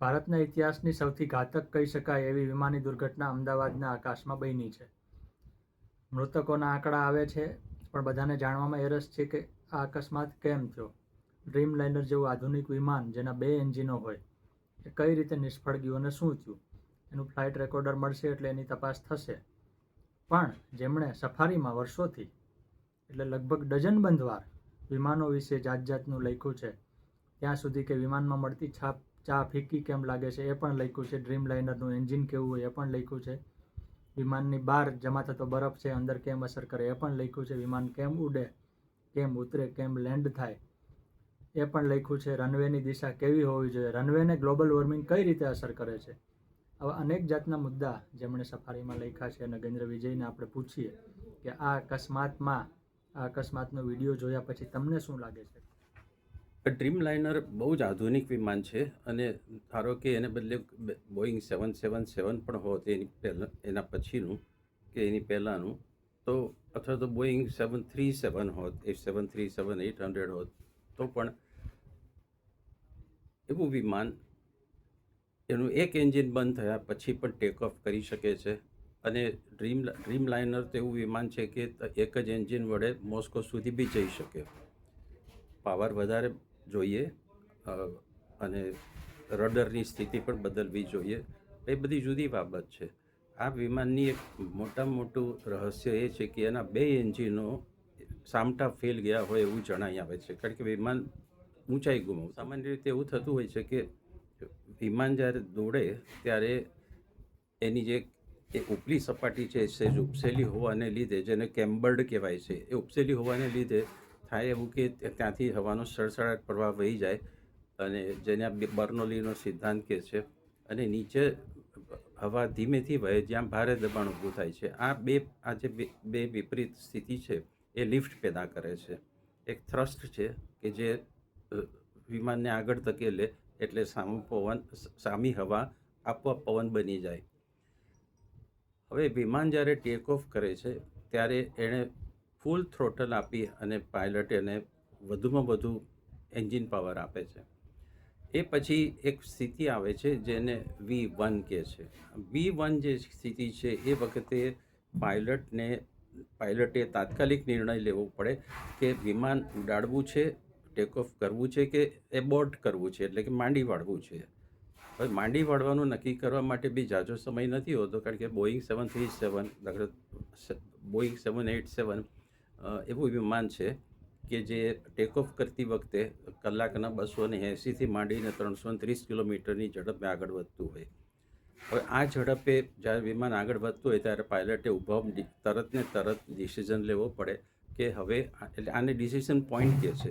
ભારતના ઇતિહાસની સૌથી ઘાતક કહી શકાય એવી વિમાની દુર્ઘટના અમદાવાદના આકાશમાં બની છે. મૃતકોના આંકડા આવે છે, પણ બધાને જાણવામાં એ રસ છે કે આ અકસ્માત કેમ થયો? ડ્રીમ લાઇનર જેવું આધુનિક વિમાન, જેના બે એન્જિનો હોય, એ કઈ રીતે નિષ્ફળ ગયું અને શું થયું? એનું ફ્લાઇટ રેકોર્ડર મળશે એટલે એની તપાસ થશે. પણ જેમણે સફારીમાં વર્ષોથી, એટલે લગભગ ડઝન બંધવાર વિમાનો વિશે જાત જાતનું લખ્યું છે, ત્યાં સુધી કે વિમાનમાં મળતી છાપ ચા ફીકી કેમ લાગે છે એ પણ લખ્યું છે. ડ્રીમ લાઇનરનું એન્જિન કેવું હોય એ પણ લખ્યું છે. વિમાનની બહાર જમા થતો બરફ છે, અંદર કેમ અસર કરે એ પણ લખ્યું છે. વિમાન કેમ ઉડે, કેમ ઉતરે, કેમ લેન્ડ થાય એ પણ લખ્યું છે. રનવેની દિશા કેવી હોવી જોઈએ? રનવેને ગ્લોબલ વોર્મિંગ કઈ રીતે અસર કરે છે? આવા અનેક જાતના મુદ્દા જેમણે સફારીમાં લખ્યા છે નગેન્દ્ર વિજયને આપણે પૂછીએ કે આ અકસ્માતમાં, આ અકસ્માતનો વીડિયો જોયા પછી તમને શું લાગે છે? ડ્રીમ લાઇનર બહુ જ આધુનિક વિમાન છે અને ધારો કે એને બદલે બોઈંગ સેવન સેવન સેવન પણ હોત એની પહેલાં, એના પછીનું કે એની પહેલાંનું, તો અથવા તો બોઈંગ સેવન થ્રી સેવન હોત, એ seven three seven eight hundred હોત, તો પણ એવું વિમાન, એનું એક એન્જિન બંધ થયા પછી પણ ટેક ઓફ કરી શકે છે. અને ડ્રીમ ડ્રીમ લાઇનર તો એવું વિમાન છે કે એક જ એન્જિન વડે મોસ્કો સુધી બી જઈ શકે. પાવર વધારે જોઈએ અને રડરની સ્થિતિ પણ બદલવી જોઈએ. એ બધી જુદી બાબત છે. આ વિમાનની એક મોટામાં મોટું રહસ્ય એ છે કે એના બે એન્જિનો સામટા ફેલ ગયા હોય એવું જણાઈ આવે છે. કારણ કે વિમાન ઊંચાઈ ગુમાવ સામાન્ય રીતે એવું થતું હોય છે કે વિમાન જ્યારે દોડે ત્યારે એની જે એ ઉપલી સપાટી છે એ સહેજ ઉપસેલી હોવાને લીધે, જેને કેમ્બર્ડ કહેવાય છે, એ ઉપસેલી હોવાને લીધે થાય એવું કે ત્યાંથી હવાનો સળસળાટ પ્રવાહ વહી જાય અને જેને આ બર્નોલીનો સિદ્ધાંત કહે છે અને નીચે હવા ધીમેથી વહે જ્યાં ભારે દબાણ ઊભું થાય છે. આ બે આ જે બે- વિપરીત સ્થિતિ છે એ લિફ્ટ પેદા કરે છે. એક થ્રસ્ટ છે કે જે વિમાનને આગળ ધકેલે એટલે સામું પવન સામી હવા આપોઆપ પવન બની જાય. હવે વિમાન જ્યારે ટેક ઓફ કરે છે, ત્યારે એણે ફૂલ થ્રોટલ આપી અને પાયલટ એને વધુમાં વધુ એન્જિન પાવર આપે છે. એ પછી એક સ્થિતિ આવે છે જેને વી વન કહે છે. વી વન જે સ્થિતિ છે એ વખતે પાયલટને, પાયલટે તાત્કાલિક નિર્ણય લેવો પડે કે વિમાન ઉડાડવું છે ટેક ઓફ કરવું છે કે એબોર્ટ કરવું છે, એટલે કે માંડી વાળવું છે. હવે માંડી વાળવાનું નક્કી કરવા માટે બી જાજો સમય નથી હોતો, કારણ કે Boeing seven three seven Boeing seven eight seven એવું વિમાન છે કે જે ટેક ઓફ કરતી વખતે કલાકના બસો ને એંસીથી માંડીને ત્રણસો ત્રીસ કિલોમીટરની ઝડપે આગળ વધતું હોય. હવે આ ઝડપે જ્યારે વિમાન આગળ વધતું હોય ત્યારે પાયલટે ઊભા તરત ને તરત ડિસિઝન લેવો પડે કે હવે એટલે આને ડિસિઝન પોઈન્ટ કહે છે.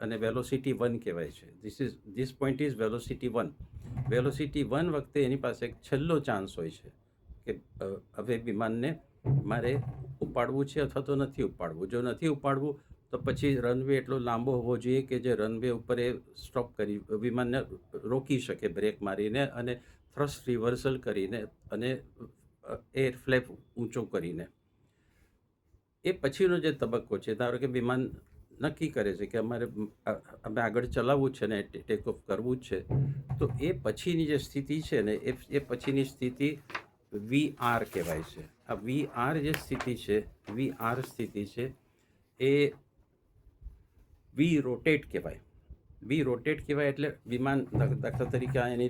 અને વેલોસિટી વન કહેવાય છે. This is this point is velocity one velocity one વખતે એની પાસે એક છેલ્લો ચાન્સ હોય છે કે હવે વિમાનને મારે ઉપાડવું છે અથવા તો નથી ઉપાડવું? જો નથી ઉપાડવું, તો પછી રનવે એટલો લાંબો હોવો જોઈએ કે જે રનવે ઉપર એ સ્ટોપ કરી, વિમાનને રોકી શકે બ્રેક મારીને અને થ્રસ્ટ રિવર્સલ કરીને અને એર ફ્લેપ ઊંચો કરીને. એ પછીનો જે તબક્કો છે, ધારો કે વિમાન નક્કી કરે છે કે અમારે અમે આગળ ચલાવવું છે ને ટેક ઓફ કરવું જ છે, તો એ પછીની જે સ્થિતિ છે ને, એ પછીની સ્થિતિ વી આર કહેવાય છે. આ વી આર જે સ્થિતિ છે વી આર સ્થિતિ છે, એ વી રોટેટ કહેવાય. વી રોટેટ કહેવાય એટલે વિમાન દાખલા તરીકે એની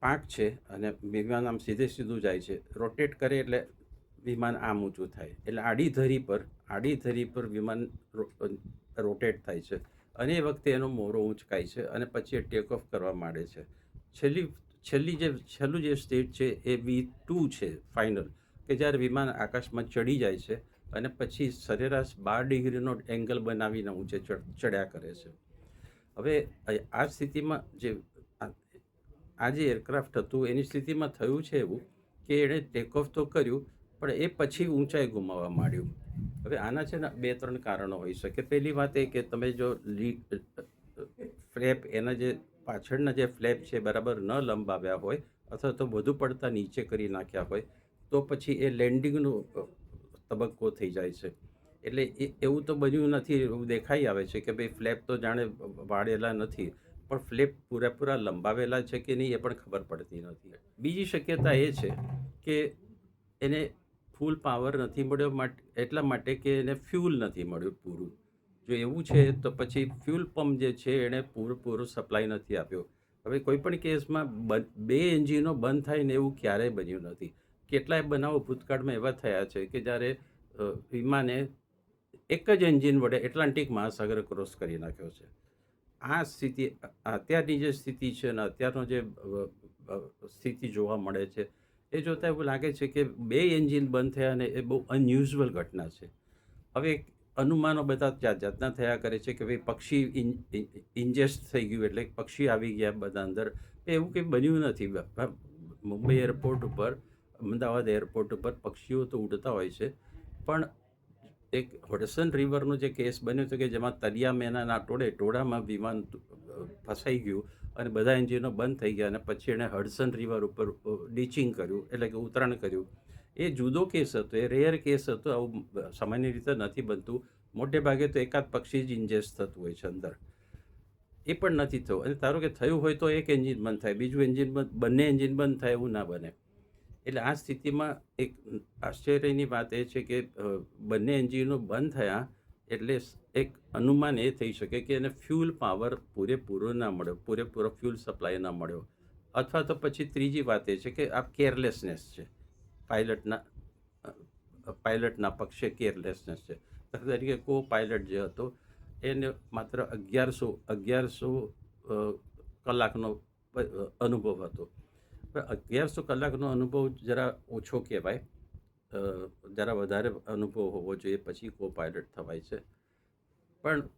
પાંખ છે અને વિમાન આમ સીધે સીધું જાય છે. રોટેટ કરે એટલે વિમાન આમ ઊંચું થાય. એટલે આડી ધરી પર, આડી ધરી પર વિમાન રોટેટ થાય છે. અને એ વખતે એનો મોરો ઊંચકાય છે અને પછી એ ટેક ઓફ કરવા માંડે છે. છેલ્લી છેલ્લી જે, છેલ્લું જે સ્ટેજ છે એ વી ટુ છે ફાઇનલ કે જ્યારે વિમાન આકાશમાં ચડી જાય છે અને પછી સરેરાશ બાર ડિગ્રીનો એંગલ બનાવીને ઊંચે ચડ- ચડ્યા કરે છે. હવે આ- સ્થિતિમાં જે, આ જે એરક્રાફ્ટ હતું, એની સ્થિતિમાં થયું છે એવું કે એણે ટેક ઓફ તો કર્યું, પણ એ પછી ઊંચાઈ ગુમાવવા માંડ્યું. હવે આના છે ને બે, ત્રણ કારણો હોઈ શકે. પહેલી વાત એ કે તમે જો લી, ફ્લેપ, એના જે પાછળના જે ફ્લેપ છે, બરાબર ન લંબાવ્યા હોય અથવા તો વધુ પડતા નીચે કરી નાખ્યા હોય તો પછી એ લેન્ડિંગનો તબક્કો થઈ જાય છે. એટલે એ, એવું તો બન્યું નથી, એવું દેખાઈ આવે છે કે ભાઈ ફ્લેપ તો જાણે વાળેલા નથી, પણ ફ્લેપ પૂરેપૂરા લંબાવેલા છે કે નહીં એ પણ ખબર પડતી નથી. બીજી શક્યતા એ છે કે એને ફૂલ પાવર નથી મળ્યો એટલા માટે કે એને ફ્યુલ નથી મળ્યું પૂરું. જો એવું છે તો પછી ફ્યુલ પંપ જે છે એણે પૂરેપૂરો સપ્લાય નથી આપ્યો. હવે કોઈ પણ કેસમાં બ- એન્જિનો બંધ થાય ને એવું ક્યારેય બન્યું નથી. કેટલાય બનાવો ભૂતકાળમાં એવા થયા છે કે જ્યારે વિમાને એક જ એન્જિન વડે એટલાન્ટિક મહાસાગર ક્રોસ કરી નાખ્યો છે. આ સ્થિતિ, અત્યારની જે સ્થિતિ છે અને અત્યારનો જે સ્થિતિ જોવા મળે છે, એ જોતાં એવું લાગે છે કે બે એન્જિન બંધ થયા અને એ બહુ અનયુઝ્યુઅલ ઘટના છે. હવે અનુમાનો બધા જાત જાતના થયા કરે છે કે ભાઈ પક્ષી ઇન્જેસ્ટ થઈ ગયું એટલે પક્ષી આવી ગયા બધા અંદર. એવું કંઈ બન્યું નથી. મુંબઈ એરપોર્ટ ઉપર અમદાવાદ એરપોર્ટ ઉપર પક્ષીઓ તો ઉડતા હોય છે. પણ એક હડસન રિવરનો જે કેસ બન્યો હતો કે જેમાં તરિયા મેનાના ટોળે ટોળામાં વિમાન ફસાઈ ગયું અને બધા એન્જિનો બંધ થઈ ગયા અને પછી એણે હડસન રિવર ઉપર ડીચિંગ કર્યું એટલે કે ઉતરાણ કર્યું. એ જુદો કેસ હતો, એ રેયર કેસ હતો, આવું સામાન્ય રીતે નથી બનતું. મોટે ભાગે તો એકાદ પક્ષી જ ઇન્જેસ્ટ થતું હોય છે અંદર. એ પણ નથી થયું. અને ધારો કે થયું હોય તો એક એન્જિન બંધ થાય, બીજું એન્જિન બંધ, બંને એન્જિન બંધ થાય એવું ના બને. એટલે આ સ્થિતિમાં એક આશ્ચર્યની વાત એ છે કે બંને એન્જિનો બંધ થયા એટલે એક અનુમાન એ થઈ શકે કે એને ફ્યુલ પાવર પૂરેપૂરો ના મળ્યો, પૂરેપૂરો ફ્યુલ સપ્લાય ના મળ્યો. અથવા તો પછી ત્રીજી વાત એ છે કે આ કેરલેસનેસ છે. પાયલટના પાયલટના પક્ષે કેરલેસનેસ છે. તરીકે કો પાયલટ જે હતો, એને માત્ર અગિયારસો અગિયારસો કલાકનો અનુભવ હતો. પણ અગિયારસો કલાકનો અનુભવ જરા ઓછો કહેવાય. જરા વધારે અનુભવ હોવો જોઈએ, પછી કો પાયલટ થવાય છે. પણ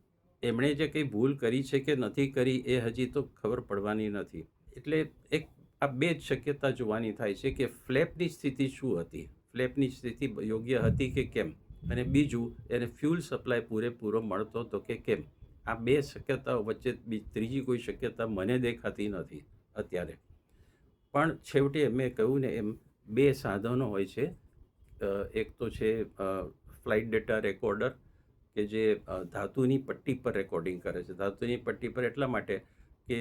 એમણે જે કંઈ ભૂલ કરી છે કે નથી કરી એ હજી તો ખબર પડવાની નથી. એટલે એક આ બે જ શક્યતા જોવાની થાય છે કે ફ્લેપની સ્થિતિ શું હતી? ફ્લેપની સ્થિતિ યોગ્ય હતી કે કેમ? અને બીજું, એને ફ્યુલ સપ્લાય પૂરેપૂરો મળતો હતો કે કેમ? આ બે શક્યતાઓ વચ્ચે બી, ત્રીજી કોઈ શક્યતા મને દેખાતી નથી અત્યારે. પણ છેવટે મેં કહ્યું ને એમ બે સાધનો હોય છે. એક તો છે ફ્લાઇટ ડેટા રેકોર્ડર કે જે ધાતુની પટ્ટી પર રેકોર્ડિંગ કરે છે. ધાતુની પટ્ટી પર એટલા માટે કે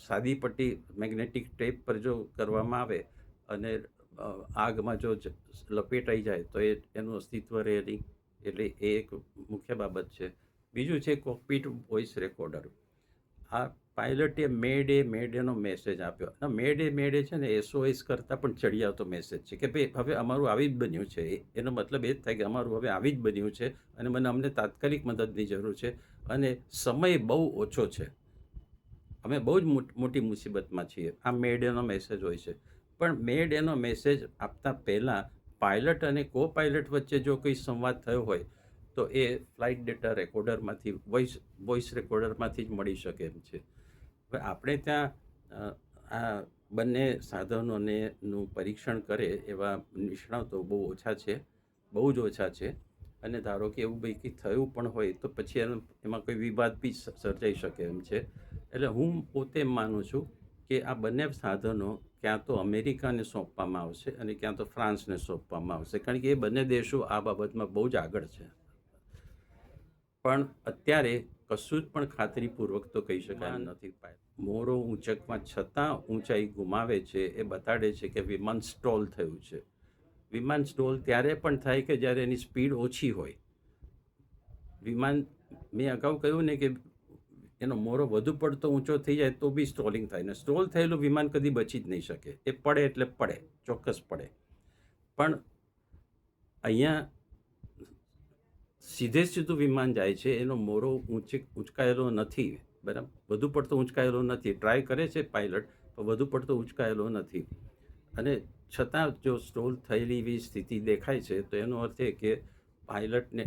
સાદી પટ્ટી મેગ્નેટિક ટેપ પર જો કરવામાં આવે અને આગમાં જો લપેટાઈ જાય તો એ, એનું અસ્તિત્વ રહે નહીં. એટલે એ એક મુખ્ય બાબત છે. બીજું છે કોકપીટ વોઇસ રેકોર્ડર આ પાયલટે મે ડે મે ડેનો મેસેજ આપ્યો. અને મેડ એ છે ને એસઓએસ કરતાં પણ ચડિયાતો મેસેજ છે કે ભાઈ, હવે અમારું આવી જ બન્યું છે. એનો મતલબ એ જ થાય કે અમારું હવે આવી જ બન્યું છે અને મને અમને તાત્કાલિક મદદની જરૂર છે અને સમય બહુ ઓછો છે. અમે બહુ જ મોટ- મોટી મુસીબતમાં છીએ. આ મે ડેનો મેસેજ હોય છે. પણ મે ડેનો મેસેજ આપતા પહેલાં પાયલટ અને કો પાયલટ વચ્ચે જો કોઈ સંવાદ થયો હોય, તો એ ફ્લાઇટ ડેટા રેકોર્ડરમાંથી વોઇસ વોઇસ રેકોર્ડરમાંથી જ મળી શકે એમ છે. હવે આપણે ત્યાં આ બંને સાધનોને નું પરીક્ષણ કરે એવા નિષ્ણાતો બહુ ઓછા છે બહુ જ ઓછા છે. અને ધારો કે એવું કંઈ કંઈ થયું પણ હોય તો પછી એમાં કોઈ વિવાદ બી સર્જાઈ શકે એમ છે. એટલે હું પોતે એમ માનું છું કે આ બંને સાધનો ક્યાં તો અમેરિકાને સોંપવામાં આવશે અને ક્યાં તો ફ્રાન્સને સોંપવામાં આવશે. કારણ કે એ બંને દેશો આ બાબતમાં બહુ જ આગળ છે. પણ અત્યારે કશું જ પણ ખાતરીપૂર્વક તો કહી શકાય નથી. પાય મોરો ઊંચકમાં છતાં ઊંચાઈ ગુમાવે છે એ બતાડે છે કે વિમાન સ્ટોલ થયું છે. વિમાન સ્ટોલ ત્યારે પણ થાય કે જ્યારે એની સ્પીડ ઓછી હોય. વિમાન, મેં અગાઉ કહ્યું ને કે એનો મોરો વધુ પડતો ઊંચો થઈ જાય તો બી સ્ટોલિંગ થાય ને સ્ટોલ થયેલું વિમાન કદી બચી જ નહીં શકે. એ પડે એટલે પડે, ચોક્કસ પડે. પણ અહીંયા સીધે સીધું વિમાન જાય છે, એનો મોરો ઊંચે, ઊંચકાયેલો નથી. બરાબર? વધુ પડતો ઊંચકાયેલો નથી. ટ્રાય કરે છે પાયલટ પણ વધુ પડતો ઊંચકાયેલો નથી. અને છતાં જો સ્ટોલ થયેલી એવી સ્થિતિ દેખાય છે, તો એનો અર્થ એ કે પાયલટને,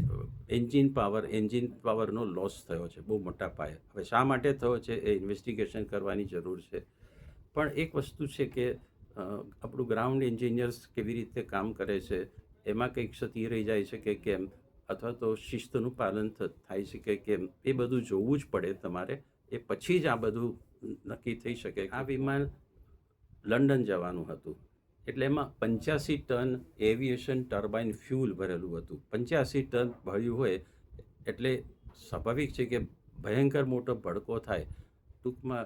એન્જિન પાવર, એન્જિન પાવરનો લોસ થયો છે, બહુ મોટા પાયે. હવે શા માટે થયો છે એ ઇન્વેસ્ટિગેશન કરવાની જરૂર છે. પણ એક વસ્તુ છે કે આપણું ગ્રાઉન્ડ એન્જિનિયર્સ કેવી રીતે કામ કરે છે, એમાં કંઈક ક્ષતિ રહી જાય છે કે કેમ? અથવા તો શિસ્તનું પાલન થાય છે કે કેમ એ બધું જોવું જ પડે તમારે. એ પછી જ આ બધું નક્કી થઈ શકે. આ વિમાન લંડન જવાનું હતું. એટલે એમાં પંચ્યાસી ટન એવિએશન ટર્બાઇન ફ્યુલ ભરેલું હતું. પંચ્યાસી ટન ભર્યું હોય એટલે સ્વાભાવિક છે કે ભયંકર મોટો ભડકો થાય. ટૂંકમાં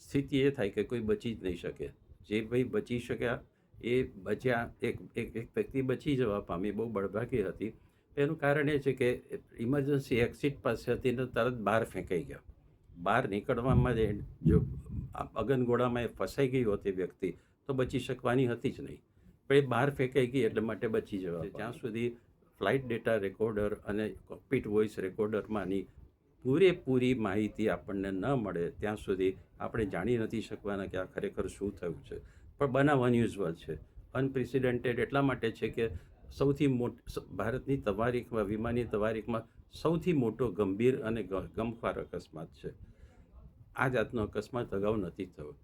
સ્થિતિ એ થાય કે કોઈ બચી જ નહીં શકે. જે ભાઈ બચી શક્યા એ બચ્યા એક એક વ્યક્તિ બચી જવા પામી, બહુ બળભાગી હતી. એનું કારણ એ છે કે ઇમરજન્સી એક્સિટ પાસે હતી ને તરત બહાર ફેંકાઈ ગયા. બહાર નીકળવામાં જ જો અગનગોળામાં એ ફસાઈ ગઈ હોતી વ્યક્તિ તો બચી શકવાની હતી જ નહીં. પણ એ બહાર ફેંકાઈ ગઈ એટલે માટે બચી જવા જ્યાં સુધી ફ્લાઇટ ડેટા રેકોર્ડર અને કોકપીટ વોઇસ રેકોર્ડરમાંની પૂરેપૂરી માહિતી આપણને ન મળે, ત્યાં સુધી આપણે જાણી નથી શકવાના કે આ ખરેખર શું થયું છે. પણ બનાવ અન્યુઝવલ છે. અનપ્રેસિડેન્ટેડ એટલા માટે છે કે સૌથી મોટ ભારતની તવારીખમાં, વિમાનની તવારીખમાં સૌથી મોટો ગંભીર અને ગમખ્વાર અકસ્માત છે. આ જાતનો અકસ્માત અગાઉ નથી થયો.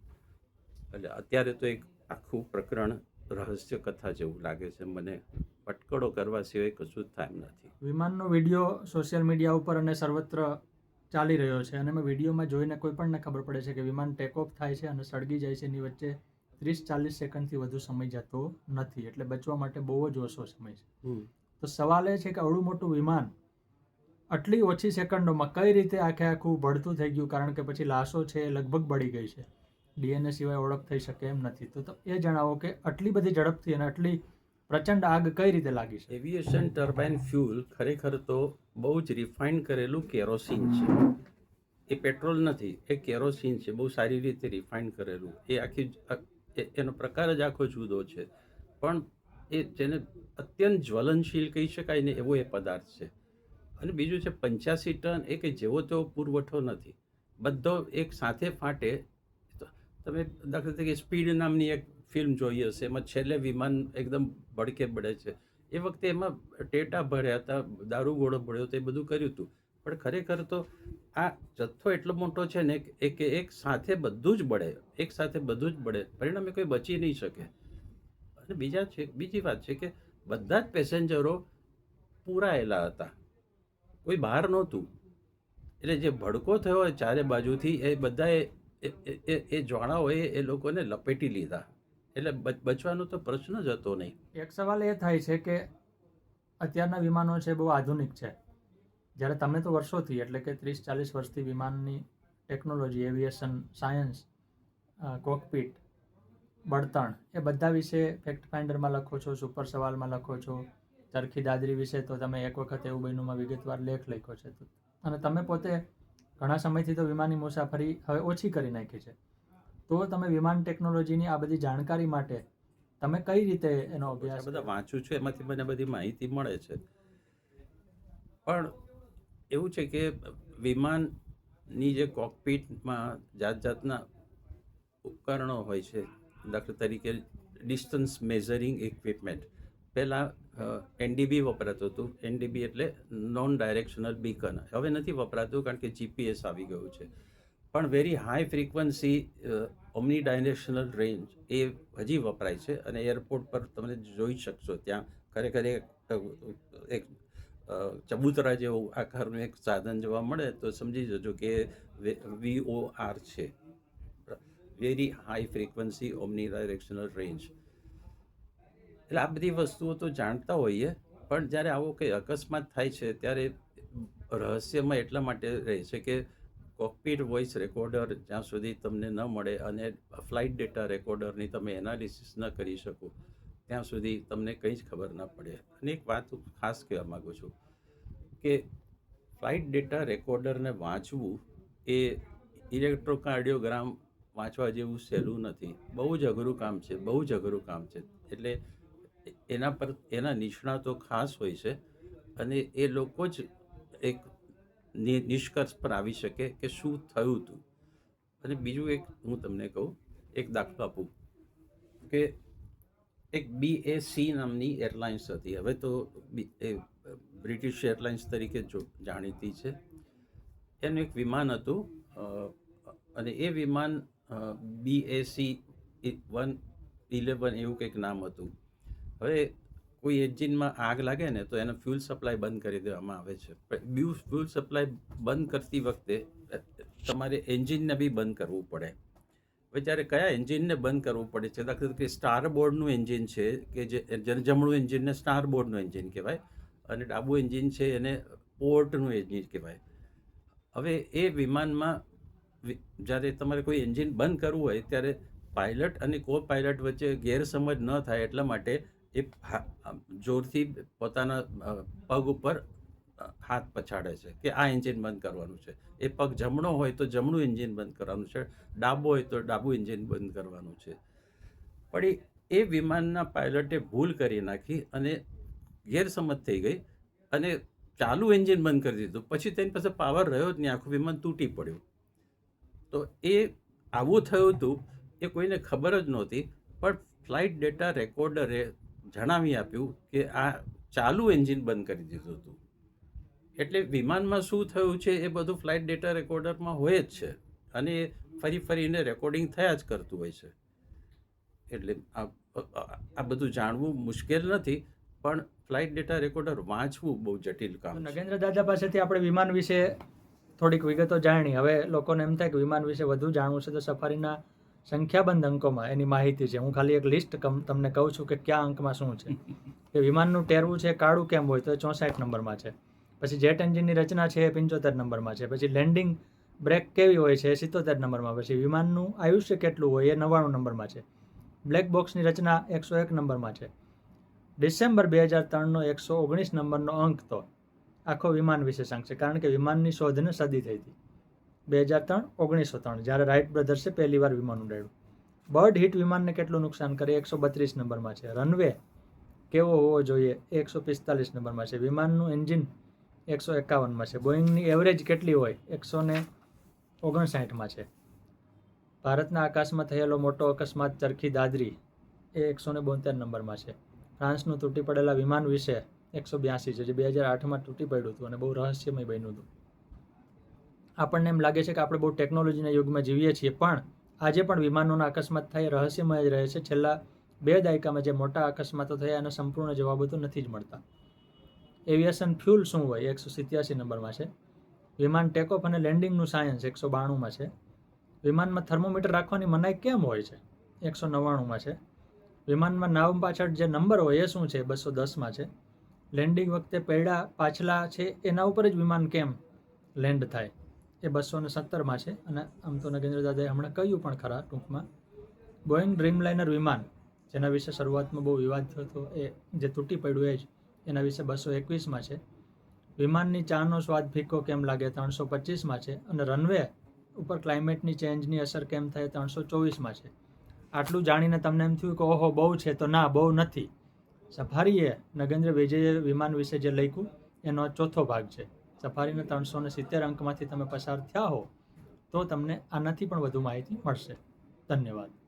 એટલે અત્યારે તો એક આખું પ્રકરણ રહસ્ય કથા જેવું લાગે છે. મને પટકડો કરવા સિવાય કશું જ થાય એમ નથી. વિમાનનો વીડિયો સોશિયલ મીડિયા ઉપર અને સર્વત્ર ચાલી રહ્યો છે અને મેં વિડીયોમાં જોઈને કોઈ પણને ખબર પડે છે કે વિમાન ટેક ઓફ થાય છે અને સળગી જાય છે એની વચ્ચે ત્રીસ ચાલીસ સેકન્ડથી વધુ સમય જતો નથી. એટલે બચવા માટે બહુ જ ઓછો સમય છે. તો સવાલ એ છે કે આવડું મોટું વિમાન આટલી ઓછી સેકન્ડોમાં કઈ રીતે આખે આખું ભળતું થઈ ગયું? કારણ કે પછી લાશો છે એ લગભગ બળી ગઈ છે. ડીએનએ સિવાય ઓળખ થઈ શકે એમ નથી. તો એ જણાવો કે આટલી બધી ઝડપથી અને આટલી પ્રચંડ આગ કઈ રીતે લાગી છે એવિએશન ટર્બાઇન ફ્યુલ ખરેખર તો બહુ જ રિફાઇન કરેલું કેરોસીન છે. એ પેટ્રોલ નથી. એ કેરોસીન છે. બહુ સારી રીતે રિફાઇન કરેલું. એ આખી એનો પ્રકાર જ આખો જુદો છે. પણ એ જેને અત્યંત જ્વલનશીલ કહી શકાય ને એવો એ પદાર્થ છે. અને બીજું છે પંચ્યાસી ટન એ કંઈ જેવો તેવો પુરવઠો નથી. બધો એક સાથે ફાટે. તમે દાખલા તરીકે સ્પીડ નામની એક ફિલ્મ જોઈ હશે, એમાં છેલ્લે વિમાન એકદમ ભડકે બળે છે. એ વખતે એમાં ટેટા ભર્યા હતા, દારૂ ગોળો ભર્યો હતો, એ બધું કર્યું હતું. પણ ખરેખર તો આ જથ્થો એટલો મોટો છે ને કે એક સાથે બધું જ બળે, એક સાથે બધું જ બળે, પરિણામે કોઈ બચી નહીં શકે. અને બીજા છે, બીજી વાત છે કે બધા જ પેસેન્જરો પૂરાયેલા હતા. કોઈ બહાર નહોતું. એટલે જે ભડકો થયો ચારે બાજુથી, એ બધાએ એ એ જ્વાળાઓએ એ લોકોને લપેટી લીધા. એટલે બચવાનો તો પ્રશ્ન જ હતો નહીં. એક સવાલ એ થાય છે કે અત્યારના વિમાનો છે બહુ આધુનિક છે. જ્યારે તમે તો વર્ષોથી એટલે કે ત્રીસ ચાલીસ વર્ષથી વિમાનની ટેકનોલોજી એવિએશન સાયન્સ કોકપીટ બળતણ એ બધા વિશે ફેક્ટ ફાઇન્ડરમાં લખો છો સુપર સવાલમાં લખો છો. ચરખી દાદરી વિશે તો તમે એક વખત એવું બન્યુંમાં વિગતવાર લેખ લખ્યો છે. અને તમે પોતે ઘણા સમયથી તો વિમાનની મુસાફરી હવે ઓછી કરી નાખી છે. તો તમે વિમાન ટેકનોલોજીની આ બધી જાણકારી માટે તમે કઈ રીતે એનો અભ્યાસ બધા વાંચું છું એમાંથી મને બધી માહિતી મળે છે. પણ એવું છે કે વિમાનની જે કોકપીટમાં જાત જાતના ઉપકરણો હોય છે, દાખલા તરીકે ડિસ્ટન્સ મેઝરિંગ ઇક્વિપમેન્ટ. પહેલાં એનડીબી વપરાતું હતું. એનડીબી એટલે નોન ડાયરેક્શનલ બીકન. હવે નથી વપરાતું કારણ કે જીપીએસ આવી ગયું છે. પણ very high frequency omni directional range એ હજી વપરાય છે અને એરપોર્ટ પર તમે જોઈ શકશો ત્યાં. ખરેખર એક એક ચબૂતરા જેવું આકારનું એક સાધન જોવા મળે તો સમજી જજો કે વીઓ આર છે. Very high frequency omni directional range એટલે આ બધી વસ્તુઓ તો જાણતા હોઈએ, પણ જ્યારે આવો કંઈ અકસ્માત થાય છે, ત્યારે રહસ્યમાં એટલા માટે રહે છે કે કોકપીટ વોઇસ રેકોર્ડર જ્યાં સુધી તમને ન મળે અને ફ્લાઇટ ડેટા રેકોર્ડરની તમે એનાલિસિસ ન કરી શકો. ત્યાં સુધી તમને કંઈ જ ખબર ના પડે. અને એક વાત ખાસ કહેવા માગું છું કે ફ્લાઇટ ડેટા રેકોર્ડરને વાંચવું એ ઇલેક્ટ્રોકાર્ડિયોગ્રામ વાંચવા જેવું સહેલું નથી. બહુ જ અઘરું કામ છે, બહુ જ અઘરું કામ છે. એટલે એના પર, એના નિષ્ણાતો ખાસ હોય છે અને એ લોકો જ એક નિષ્કર્ષ પર આવી શકે કે શું થયું હતું અને બીજું એક હું તમને કહું, એક દાખલો આપું કે એક બી એ સી નામની એરલાઇન્સ હતી. હવે તો એ બ્રિટિશ એરલાઇન્સ તરીકે જાણીતી છે. એનું એક વિમાન હતું અને એ વિમાન B A C one eleven એવું કંઈક નામ હતું. હવે કોઈ એન્જિનમાં આગ લાગે ને તો એનો ફ્યુલ સપ્લાય બંધ કરી દેવામાં આવે છે. ફ્યુલ સપ્લાય બંધ કરતી વખતે તમારે એન્જિનને બી બંધ કરવું પડે. હવે જ્યારે કયા એન્જિનને બંધ કરવું પડે છે? દાખલા તરીકે સ્ટાર બોર્ડનું એન્જિન છે કે જે જમણું એન્જિનને સ્ટાર બોર્ડનું એન્જિન કહેવાય અને ડાબું એન્જિન છે એને પોર્ટનું એન્જિન કહેવાય. હવે એ વિમાનમાં જ્યારે તમારે કોઈ એન્જિન બંધ કરવું હોય ત્યારે પાયલટ અને કો પાયલટ વચ્ચે ગેરસમજ ન થાય એટલા માટે એ જોરથી પોતાના પગ ઉપર હાથ પછાડે છે કે આ એન્જિન બંધ કરવાનું છે. એ પગ જમણો હોય તો જમણું એન્જિન બંધ કરવાનું છે, ડાબો હોય તો ડાબું એન્જિન બંધ કરવાનું છે. પણ એ- વિમાનના પાયલટે ભૂલ કરી નાખી અને ગેરસમજ થઈ ગઈ અને ચાલુ એન્જિન બંધ કરી દીધું. પછી તેની પાસે પાવર રહ્યો જ નહીં, આખું વિમાન તૂટી પડ્યું. તો એ આવું થયું હતું એ કોઈને ખબર જ નહોતી, પણ ફ્લાઇટ ડેટા રેકોર્ડરે જણાવી આપ્યું કે આ ચાલુ એન્જિન બંધ કરી દીધું હતું. એટલે વિમાનમાં શું થયું છે એ બધું ફ્લાઇટ ડેટા રેકોર્ડરમાં હોય જ છે. અને એ ફરી ફરીને રેકોર્ડિંગ થયા જ કરતું હોય છે. એટલે આ આ બધું જાણવું મુશ્કેલ નથી પણ ફ્લાઇટ ડેટા રેકોર્ડર વાંચવું બહુ જટિલ કામ નગેન્દ્ર દાદા પાસેથી આપણે વિમાન વિશે થોડીક વિગતો જાણી. હવે લોકોને એમ થાય કે વિમાન વિશે વધુ જાણવું છે તો સફારીના સંખ્યાબંધ અંકોમાં એની માહિતી છે. હું ખાલી એક લિસ્ટ તમને કહું છું કે કયા અંકમાં શું છે. કે વિમાનનું ટેરવું છે કાળું કેમ હોય તો ચોસાઠ નંબરમાં છે. પછી જેટ એન્જિનની રચના છે એ પંચોતેર નંબરમાં છે. પછી લેન્ડિંગ બ્રેક કેવી હોય છે એ સિત્તોતેર નંબરમાં. પછી વિમાનનું આયુષ્ય કેટલું હોય એ નવ્વાણું નંબરમાં છે. બ્લેક બોક્સની રચના એકસો એક નંબરમાં છે. ડિસેમ્બર બે હજાર ત્રણનો એકસો ઓગણીસ નંબરનો અંક તો આખો વિમાન વિશેષાંક છે. કારણ કે વિમાનની શોધને સદી થઈ હતી. બે હજાર ત્રણ, ઓગણીસો ત્રણ, જ્યારે રાઇટ બ્રધર્સે પહેલી વાર વિમાન ઉડાડ્યું બર્ડ હિટ વિમાનને કેટલું નુકસાન કરે એકસો બત્રીસ નંબરમાં છે. રનવે કેવો હોવો જોઈએ એકસો પિસ્તાલીસ નંબરમાં છે. વિમાનનું એન્જિન એકસો એકાવનમાં છે. બોઈંગની એવરેજ કેટલી હોય? એકસો ને ઓગણસાઠમાં છે. ભારતના આકાશમાં થયેલો મોટો અકસ્માત ચરખી દાદરી એ એકસો ને બોતેર નંબરમાં છે. ફ્રાન્સનું તૂટી પડેલા વિમાન વિશે એકસો બ્યાસી છે, જે બે હજાર આઠમાં તૂટી પડ્યું હતું અને બહુ રહસ્યમય બન્યું હતું. આપણને એમ લાગે છે કે આપણે બહુ ટેકનોલોજીના યુગમાં જીવીએ છીએ, પણ આજે પણ વિમાનોના અકસ્માત થાય રહસ્યમય જ રહે છે. છેલ્લા બે દાયકામાં જે મોટા અકસ્માતો થયા એના સંપૂર્ણ જવાબો તો નથી જ મળતા. એવિએશન ફ્યુલ શું હોય? એકસો સિત્યાસી નંબરમાં છે. વિમાન ટેકઓફ અને લેન્ડિંગનું સાયન્સ એકસો બાણુંમાં છે. વિમાનમાં થર્મોમીટર રાખવાની મનાઈ કેમ હોય છે? એકસો નવ્વાણુંમાં છે. વિમાનમાં નાવ પાછળ જે નંબર હોય એ શું છે? બસો દસમાં છે. લેન્ડિંગ વખતે પૈડા પાછલા છે એના ઉપર જ વિમાન કેમ લેન્ડ થાય? એ બસો ને સત્તરમાં છે. અને આમ તો નગેન્દ્ર દાદાએ હમણાં કહ્યું પણ ખરા ટૂંકમાં. બોઈંગ ડ્રીમલાઇનર વિમાન, જેના વિશે શરૂઆતમાં બહુ વિવાદ થયો હતો એ જે તૂટી પડ્યું એ જ એના વિશે બસો એકવીસમાં છે. વિમાનની ચાનો સ્વાદ ફીકો કેમ લાગે ત્રણસો પચીસમાં છે અને રનવે ઉપર ક્લાઇમેટની ચેન્જની અસર કેમ થાય ત્રણસો ચોવીસમાં છે. આટલું જાણીને તમને એમ થયું કે ઓહો, બહુ છે તો ના, બહુ નથી. સફારીએ નગેન્દ્ર વિજયે વિમાન વિશે જે લખ્યું, એનો ચોથો ભાગ છે. સફારીને ત્રણસો ને સિત્તેર અંકમાંથી તમે પસાર થયા હો, તો તમને આનાથી પણ વધુ માહિતી મળશે. ધન્યવાદ.